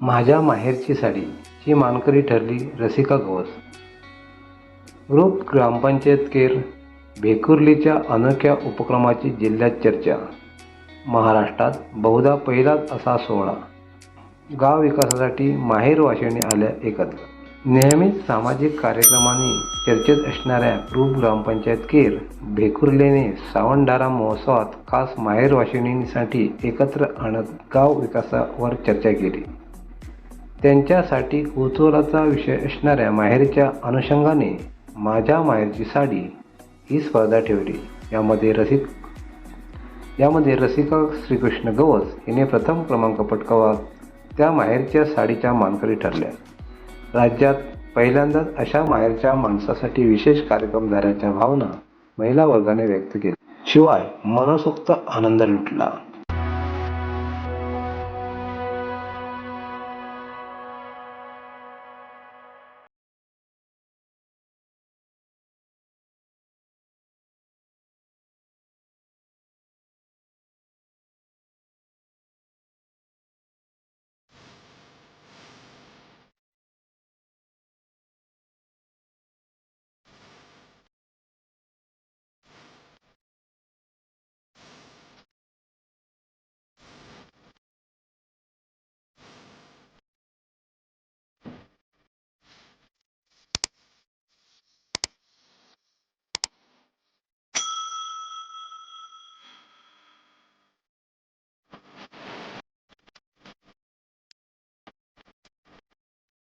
माझ्या माहेरची साडी ही मानकरी ठरली रसिका गवस ग्रुप ग्रामपंचायत केर भेकुर्लीच्या अनोख्या उपक्रमाची जिल्ह्यात चर्चा. महाराष्ट्रात बहुधा पहिलाच असा सोहळा. गाव विकासासाठी माहेर वाशिणी आल्या एकत्र. नेहमीच सामाजिक कार्यक्रमांनी चर्चेत असणाऱ्या ग्रुप ग्रामपंचायत केर भेकुर्लेने सावंडारा महोत्सवात खास माहेर वाशिणींसाठी एकत्र आणत गाव विकासावर चर्चा केली. त्यांच्यासाठी कुतूहलाचा विषय असणाऱ्या माहेरच्या अनुषंगाने माझ्या माहेरची साडी ही स्पर्धा ठेवली. यामध्ये रसिक यामध्ये रसिका श्रीकृष्ण गवस हिने प्रथम क्रमांक पटकावत त्या माहेरच्या साडीच्या मानकरी ठरल्या. राज्यात पहिल्यांदाच अशा माहेरच्या माणसासाठी विशेष कार्यक्रम झाल्याच्या भावना महिला वर्गाने व्यक्त केल्या. शिवाय मनसोक्त आनंद लुटला.